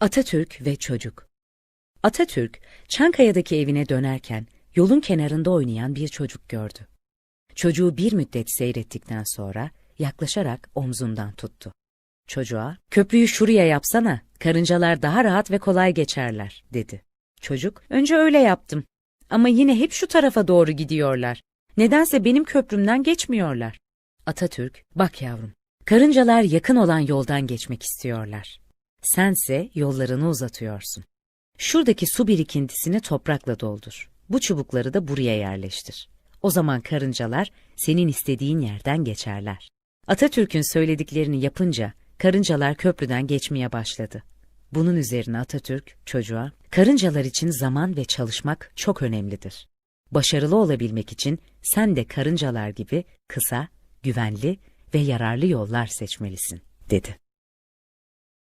Atatürk ve çocuk. Atatürk, Çankaya'daki evine dönerken yolun kenarında oynayan bir çocuk gördü. Çocuğu bir müddet seyrettikten sonra yaklaşarak omzundan tuttu. Çocuğa, köprüyü şuraya yapsana, karıncalar daha rahat ve kolay geçerler, dedi. Çocuk, önce öyle yaptım. Ama yine hep şu tarafa doğru gidiyorlar. Nedense benim köprümden geçmiyorlar. Atatürk, bak yavrum, karıncalar yakın olan yoldan geçmek istiyorlar. Sense yollarını uzatıyorsun. Şuradaki su birikintisini toprakla doldur. Bu çubukları da buraya yerleştir. O zaman karıncalar senin istediğin yerden geçerler. Atatürk'ün söylediklerini yapınca karıncalar köprüden geçmeye başladı. Bunun üzerine Atatürk çocuğa, karıncalar için zaman ve çalışmak çok önemlidir. Başarılı olabilmek için sen de karıncalar gibi kısa, güvenli ve yararlı yollar seçmelisin, dedi.